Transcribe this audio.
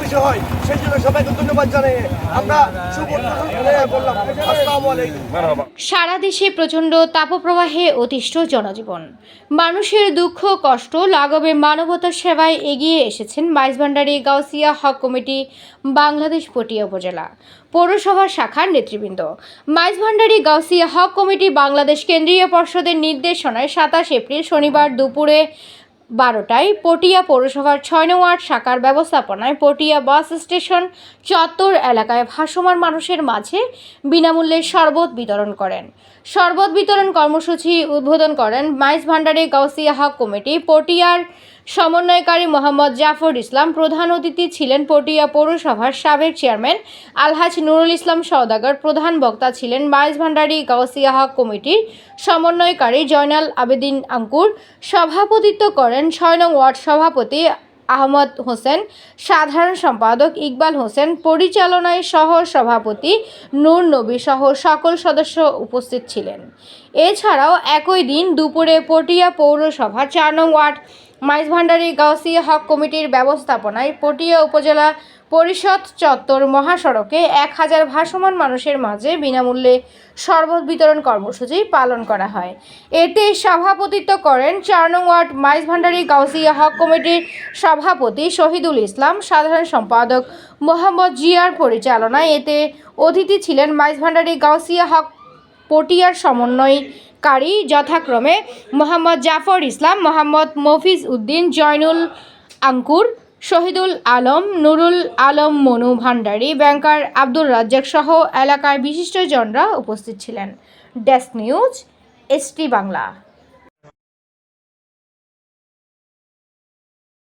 বেশি হয়, সেই জন্য সবাইকে ধন্যবাদ আমরা সারা দেশে প্রচণ্ড তাপপ্রবাহে অতিষ্ঠ জনজীবন। মানুষের দুঃখ, কষ্ট লাঘবে মানবতার সেবায় এগিয়ে এসেছেন মাইজভান্ডারি গাউসিয়া হক কমিটি বাংলাদেশ পটিয়া উপজেলা পৌরসভা শাখার নেতৃবৃন্দ। মাইজভান্ডারি গাউসিয়া হক কমিটি বাংলাদেশ কেন্দ্রীয় পর্ষদের নির্দেশনায় সাতাশ এপ্রিল শনিবার দুপুরে বারোটায় পটিয়া পৌরসভার ছয় নং ওয়ার্ড শাখার ব্যবস্থাপনায় পটিয়া বাস স্টেশন চত্বর এলাকায় ভাসমান মানুষের মাঝে বিনামূল্যে শরবত বিতরণ করেন। শরবত বিতরণ কর্মসূচি উদ্বোধন করেন মাইজ ভান্ডারে গাউসিয়া হক কমিটি, পটিয়ার সমন্বয়কারী মোহাম্মদ জাফর ইসলাম প্রধান অতিথি ছিলেন পটিয়া পৌরসভার সাবেক চেয়ারম্যান আলহাজ নুরুল ইসলাম সওদাগর, প্রধান বক্তা ছিলেন মাইজ ভান্ডারি গাউসিয়া হক কমিটির সমন্বয়কারী জয়নাল আবেদিন আঙ্কুর, সভাপতিত্ব করেন ছয় নং ওয়ার্ড সভাপতি আহমদ হোসেন, সাধারণ সম্পাদক ইকবাল হোসেন, পরিচালনায় সহ সভাপতি নূর নবী সহ সকল সদস্য উপস্থিত ছিলেন। এছাড়াও একই দিন দুপুরে পটিয়া পৌরসভা চার নং ওয়ার্ড মাইজভান্ডারি গাউসিয়া হক কমিটির ব্যবস্থাপনায় পটিয়া উপজেলা পরিষদ চত্বর মহাসড়কে এক হাজার ভাসমান মানুষের মাঝে বিনামূল্যে শরবত বিতরণ কর্মসূচি পালন করা হয়। এতে সভাপতিত্ব করেন চার নং ওয়ার্ড মাইজ ভান্ডারি গাউসিয়া হক কমিটির সভাপতি শহীদুল ইসলাম, সাধারণ সম্পাদক মোহাম্মদ জিয়ার পরিচালনায় এতে অতিথি ছিলেন মাইজ ভান্ডারি গাউসিয়া হক পটিয়ার সমন্বয়কারী যথাক্রমে মোহাম্মদ জাফর ইসলাম, মোহাম্মদ মফিজ উদ্দিন, জয়নুল আঙ্কুর, শহীদুল আলম, নুরুল আলম, মনু ভান্ডারী, ব্যাংকার আব্দুর রাজ্জাক সহ এলাকার বিশিষ্টজনরা উপস্থিত ছিলেন। Desk news, ST Bangla.